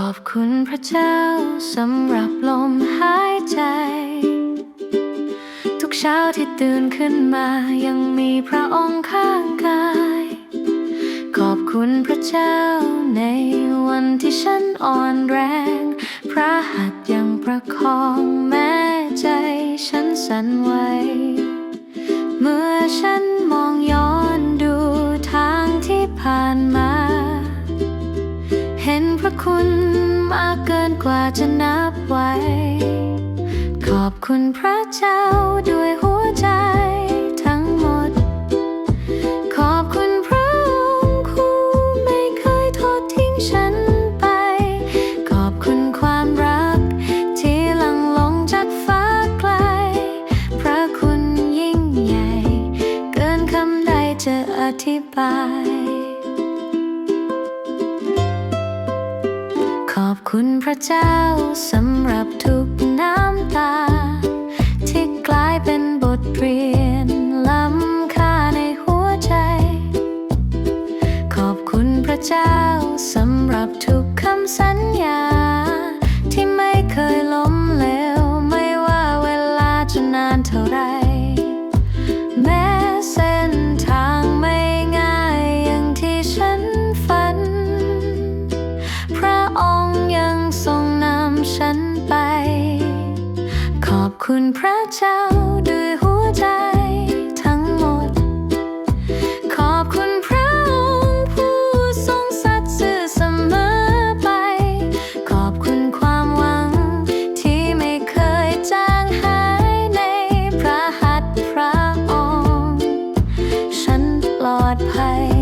ขอบคุณพระเจ้าสำหรับลมหายใจ ทุกเช้าที่ตื่นขึ้นมายังมีพระองค์ข้างกาย ขอบคุณพระเจ้าในวันที่ฉันอ่อนแรง พระหัตถ์ยังประคองแม้ใจฉันสั่นไหวเมื่อฉัน เห็นพระคุณมากเกินกว่าจะนับไว้ ขอบคุณพระเจ้าด้วยหัวใจทั้งหมด ขอบคุณพระองค์คู่ไม่เคยทอดทิ้งฉันไป ขอบคุณความรัก ที่หลั่งลงจากฟ้าไกล พระคุณยิ่งใหญ่ เกินคำใดจะอธิบาย ขอบคุณพระเจ้าสำหรับทุกน้ำตา ที่กลายเป็นบทเรียนล้ำค่าในหัวใจ ขอบคุณพระเจ้าสำหรับทุกคำสัญญา คุณพระเจ้าด้วยหัวใจทั้งหมด ขอบคุณพระองค์ผู้ทรงสัตย์ซื่อเสมอไป ขอบคุณความหวังที่ไม่เคยจางหายในพระหัตถ์พระองค์ ฉันปลอดภัย